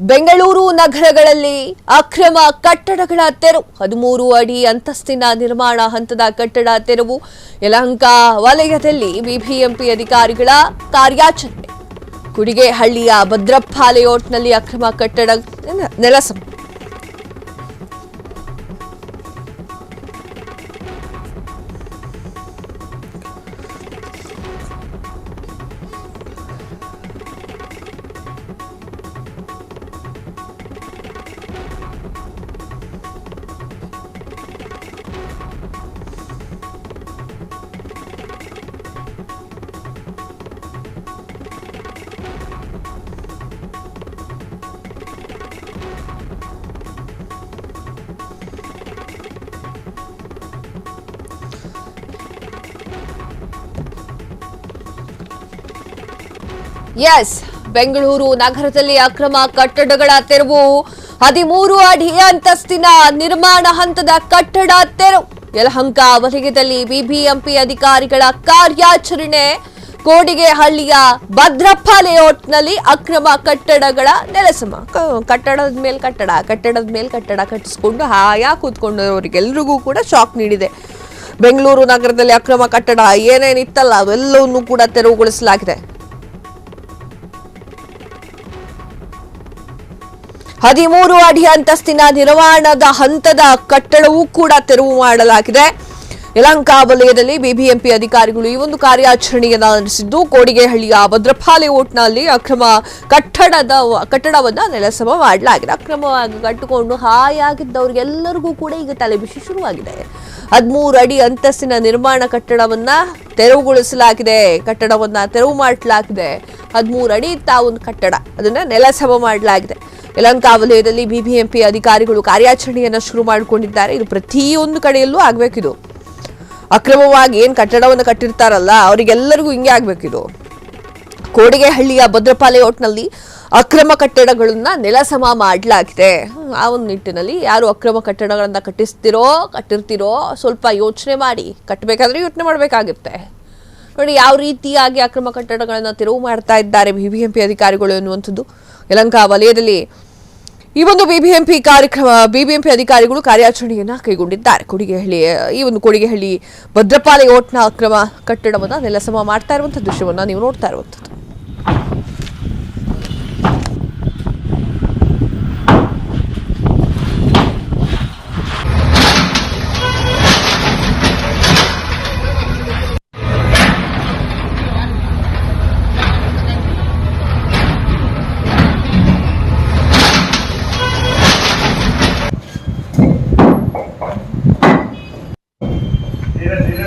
ಬೆಂಗಳೂರು ನಗರಗಳಲ್ಲಿ ಅಕ್ರಮ ಕಟ್ಟಡಗಳ ತೆರವು. ಹದಿಮೂರು ಅಡಿ ಅಂತಸ್ತಿನ ನಿರ್ಮಾಣ ಹಂತದ ಕಟ್ಟಡ ತೆರವು. ಯಲಹಂಕ ವಲಯದಲ್ಲಿ ಬಿಬಿಎಂಪಿ ಅಧಿಕಾರಿಗಳ ಕಾರ್ಯಾಚರಣೆ. ಕುಡಿಗೆಹಳ್ಳಿಯ ಭದ್ರಪ್ಪ ಲೇಔಟ್ನಲ್ಲಿ ಅಕ್ರಮ ಕಟ್ಟಡ ನೆಲಸಮ ಎಸ್ ಬೆಂಗಳೂರು ನಗರದಲ್ಲಿ ಅಕ್ರಮ ಕಟ್ಟಡಗಳ ತೆರವು. ಹದಿಮೂರು ಅಡಿ ಅಂತಸ್ತಿನ ನಿರ್ಮಾಣ ಹಂತದ ಕಟ್ಟಡ ತೆರವು. ಯಲಹಂಕ ವಲಯದಲ್ಲಿ ಬಿಬಿಎಂಪಿ ಅಧಿಕಾರಿಗಳ ಕಾರ್ಯಾಚರಣೆ. ಕೋಡಿಗೆಹಳ್ಳಿಯ ಭದ್ರಪ್ಪ ಲೇಔಟ್ನಲ್ಲಿ ಅಕ್ರಮ ಕಟ್ಟಡಗಳ ನೆಲಸಮ. ಕಟ್ಟಡದ ಮೇಲೆ ಕಟ್ಟಡ, ಕಟ್ಟಡದ ಮೇಲೆ ಕಟ್ಟಡ ಕಟ್ಟಿಸಿಕೊಂಡು ಹಾಯಾ ಕೂತ್ಕೊಂಡವರಿಗೆಲ್ಲರಿಗೂ ಕೂಡ ಶಾಕ್ ನೀಡಿದೆ. ಬೆಂಗಳೂರು ನಗರದಲ್ಲಿ ಅಕ್ರಮ ಕಟ್ಟಡ ಏನೇನಿತ್ತಲ್ಲ, ಅವೆಲ್ಲವನ್ನೂ ಕೂಡ ತೆರವುಗೊಳಿಸಲಾಗಿದೆ. ಹದಿಮೂರು ಅಡಿ ಅಂತಸ್ತಿನ ನಿರ್ಮಾಣದ ಹಂತದ ಕಟ್ಟಡವೂ ಕೂಡ ತೆರವು ಮಾಡಲಾಗಿದೆ. ಯಲಂಕಾ ವಲಯದಲ್ಲಿ ಬಿಬಿಎಂಪಿ ಅಧಿಕಾರಿಗಳು ಈ ಒಂದು ಕಾರ್ಯಾಚರಣೆಯನ್ನು ನಡೆಸಿದ್ದು, ಕೋಡಿಗೆಹಳ್ಳಿಯ ಭದ್ರಪಾಲೆ ಓಟ್ನಲ್ಲಿ ಅಕ್ರಮ ಕಟ್ಟಡದ ಕಟ್ಟಡವನ್ನ ನೆಲಸಮ ಮಾಡಲಾಗಿದೆ. ಅಕ್ರಮವಾಗಿ ಕಟ್ಟಿಕೊಂಡು ಹಾಯಾಗಿದ್ದವರಿಗೆಲ್ಲರಿಗೂ ಕೂಡ ಈಗ ತಲೆಬಿಸಿ ಶುರುವಾಗಿದೆ. ಹದಿಮೂರು ಅಡಿ ಅಂತಸ್ತಿನ ನಿರ್ಮಾಣ ಕಟ್ಟಡವನ್ನ ತೆರವುಗೊಳಿಸಲಾಗಿದೆ. ಕಟ್ಟಡವನ್ನ ತೆರವು ಮಾಡಲಾಗಿದೆ. ಹದಿಮೂರು ಅಡಿ ಇತ್ತ ಒಂದು ಕಟ್ಟಡ. ಅದನ್ನ ನೆಲಸಮ ಮಾಡಲಾಗಿದೆ. ಯಲಹಂಕ ವಲಯದಲ್ಲಿ ಬಿಬಿಎಂಪಿ ಅಧಿಕಾರಿಗಳು ಕಾರ್ಯಾಚರಣೆಯನ್ನು ಶುರು ಮಾಡಿಕೊಂಡಿದ್ದಾರೆ. ಇದು ಪ್ರತಿಯೊಂದು ಕಡೆಯಲ್ಲೂ ಆಗ್ಬೇಕಿದು ಅಕ್ರಮವಾಗಿ ಏನು ಕಟ್ಟಡವನ್ನು ಕಟ್ಟಿರ್ತಾರಲ್ಲ, ಅವರಿಗೆಲ್ಲರಿಗೂ ಹಿಂಗೆ ಆಗ್ಬೇಕಿದು ಕೋಡಿಗೆಹಳ್ಳಿಯ ಭದ್ರಪಾಲೆ ಲೇಔಟ್ನಲ್ಲಿ ಅಕ್ರಮ ಕಟ್ಟಡಗಳನ್ನ ನೆಲಸಮ ಮಾಡಲಾಗಿದೆ. ಆ ಒಂದು ನಿಟ್ಟಿನಲ್ಲಿ ಯಾರು ಅಕ್ರಮ ಕಟ್ಟಡಗಳನ್ನ ಕಟ್ಟಿಸ್ತಿರೋ, ಕಟ್ಟಿರ್ತಿರೋ ಸ್ವಲ್ಪ ಯೋಚನೆ ಮಾಡಿ, ಕಟ್ಟಬೇಕಾದ್ರೆ ಯೋಚನೆ ಮಾಡಬೇಕಾಗುತ್ತೆ. ನೋಡಿ, ಯಾವ ರೀತಿಯಾಗಿ ಅಕ್ರಮ ಕಟ್ಟಡಗಳನ್ನ ತೆರವು ಮಾಡ್ತಾ ಇದ್ದಾರೆ ಬಿಬಿಎಂಪಿ ಅಧಿಕಾರಿಗಳು ಎನ್ನುವಂಥದ್ದು. ಯಲಂಕಾ ವಲಯದಲ್ಲಿ ಈ ಒಂದು ಬಿಬಿಎಂಪಿ ಕಾರ್ಯಕ್ರಮ, ಬಿಬಿಎಂಪಿ ಅಧಿಕಾರಿಗಳು ಕಾರ್ಯಾಚರಣೆಯನ್ನು ಕೈಗೊಂಡಿದ್ದಾರೆ. ಕೊಡಿಗೆಹಳ್ಳಿ, ಈ ಒಂದು ಕೊಡಿಗೆಹಳ್ಳಿ ಭದ್ರಪಾಲೆ ಓಟ್ನ ಅಕ್ರಮ ಕಟ್ಟಡವನ್ನ ನೆಲಸಮ ಮಾಡ್ತಾ ಇರುವಂತಹ ದೃಶ್ಯವನ್ನ ನೀವು ನೋಡ್ತಾ ಇರುವಂಥದ್ದು Gracias.